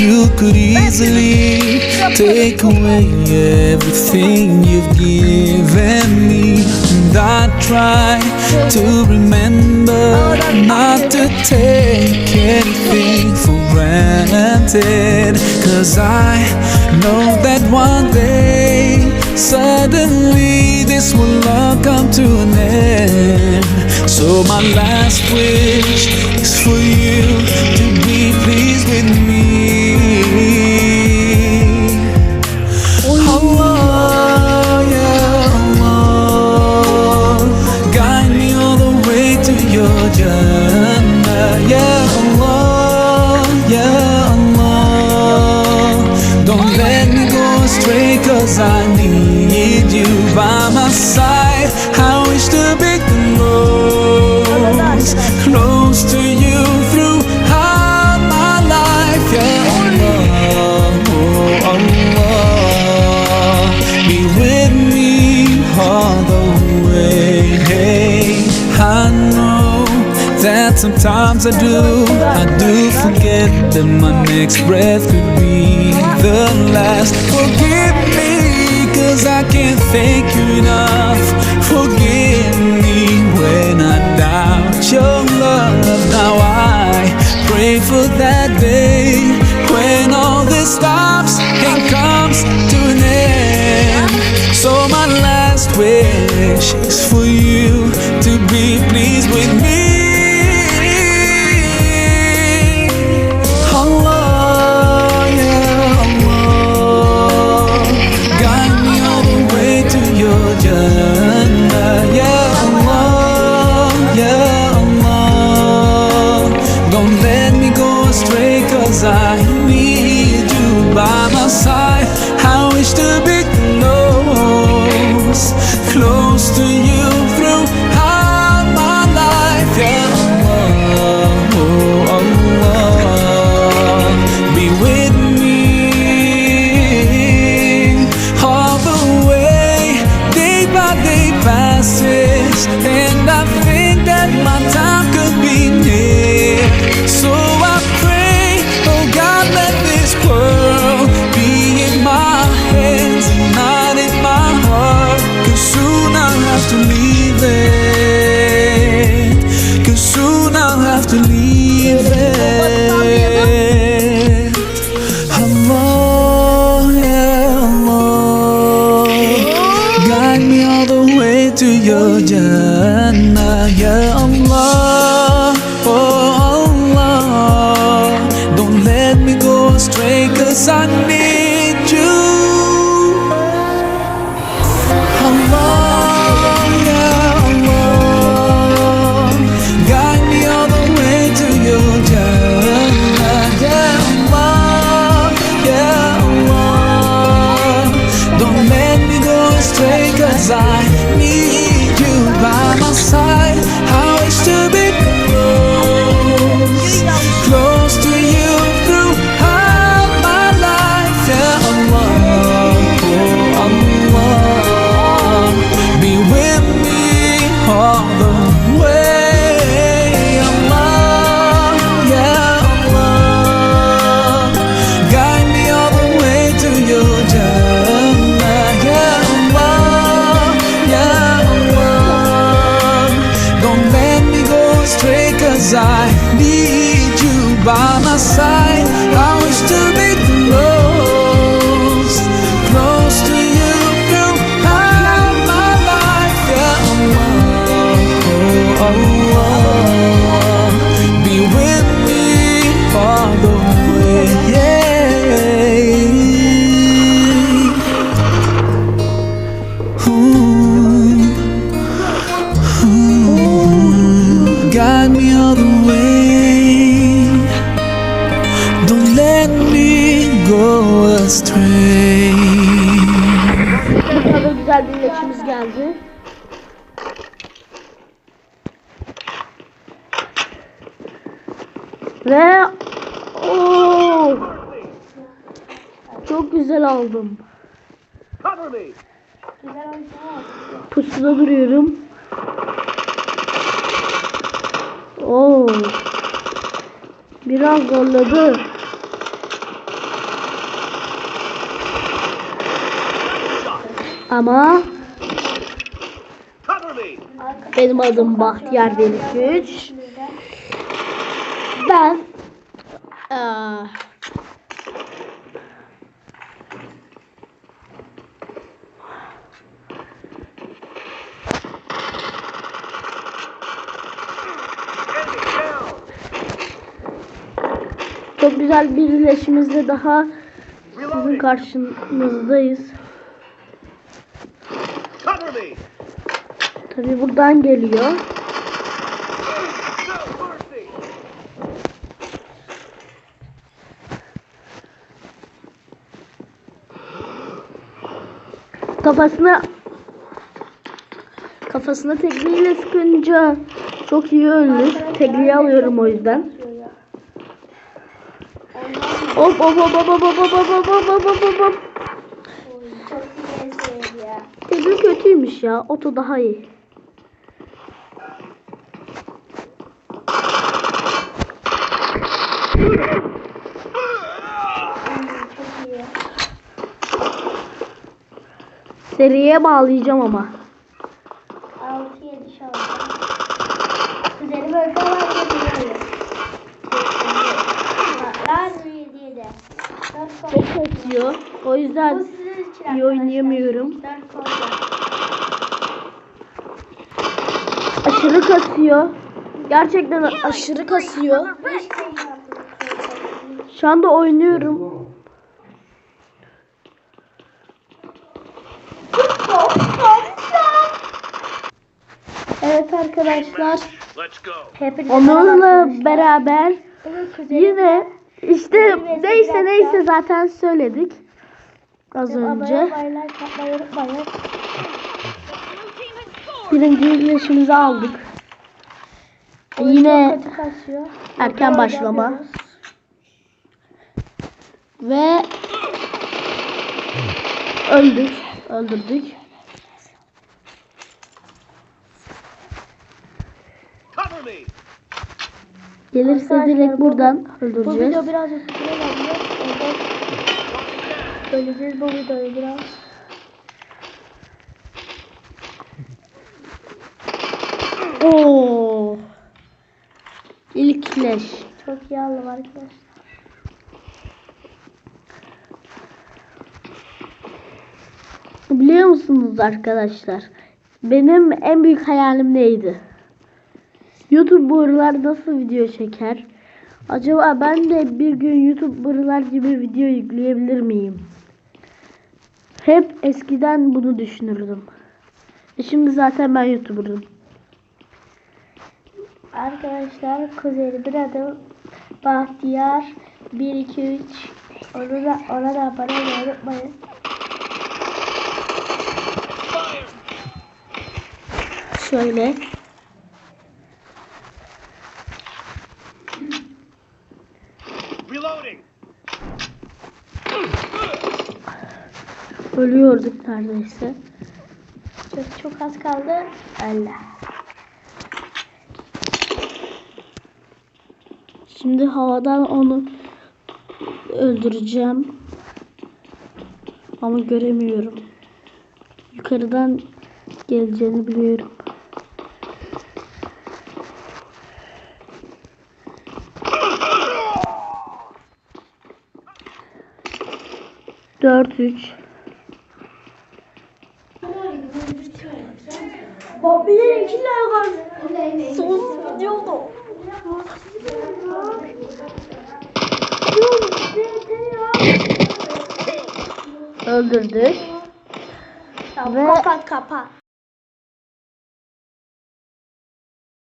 you could easily take away everything you've given me. And I try to remember not to take anything for granted. Cause I know that one day, suddenly, this will all come to an end. So, my last wish is for you sometimes I do, I do forget that my next breath could be the last. Forgive me, cause I can't thank you enough. Forgive me when I doubt your love. Now I pray for that day when all this stops and comes to an end. So my last wish is for close, to you 'cause I need you by my side. All the way, yeah guide me all the way to yeah yeah. Don't let me go I need you by my side. I wish to be güzel bir ilaçımız geldi. Ve Oo! Çok güzel aldım. Pusuda duruyorum. Oo. Biraz zorladı. Ama benim adım Bahtiyar Deliküç. Ben e, çok güzel bir birleşimizde daha sizin karşınızdayız. Tabi buradan geliyor. Kafasına kafasına tekmeyle sıkınca çok iyi ölür. Tekmeyi alıyorum o yüzden. Hop hop hop hop hop hop hop hop hop hop hop Öbür kötüymüş ya. Oto daha iyi. Seriye bağlayacağım ama. 6 7 şalgam. Üzeri böyle falan geliyor. Atıyor. O yüzden iyi oynayamıyorum. Aşırı kasıyor. Gerçekten aşırı kasıyor. Şu anda oynuyorum. Evet arkadaşlar. Onunla beraber yine işte neyse neyse zaten söyledik. Az önce. Birinci yaşımızı aldık. Oyuncu Yine erken başlama. Ve öldük. Öldürdük. Gelirse direkt buradan öldüreceğiz. Bu video birazcık süre geldi. Öleceğiz bu videoyu biraz. Oo. İlk leş. Çok iyi aldım arkadaşlar. Biliyor musunuz arkadaşlar? Benim en büyük hayalim neydi? YouTuber'lar nasıl video çeker? Acaba ben de bir gün YouTuber'lar gibi video yükleyebilir miyim? Hep eskiden bunu düşünürdüm. E şimdi zaten ben YouTuber'ım. Arkadaşlar kuzeni bir adım Bahtiyar 1 2 3 onu da ona da abone olmayı unutmayın. Şöyle. Reloading. Ölüyorduk neredeyse. Çok çok az kaldı. Allah. Şimdi havadan onu öldüreceğim. Ama göremiyorum. Yukarıdan geleceğini biliyorum. Dört üç. Bobby'nin ikiler var. Son videoda. Öldürdük. Tamam, Ve- kapat kapat.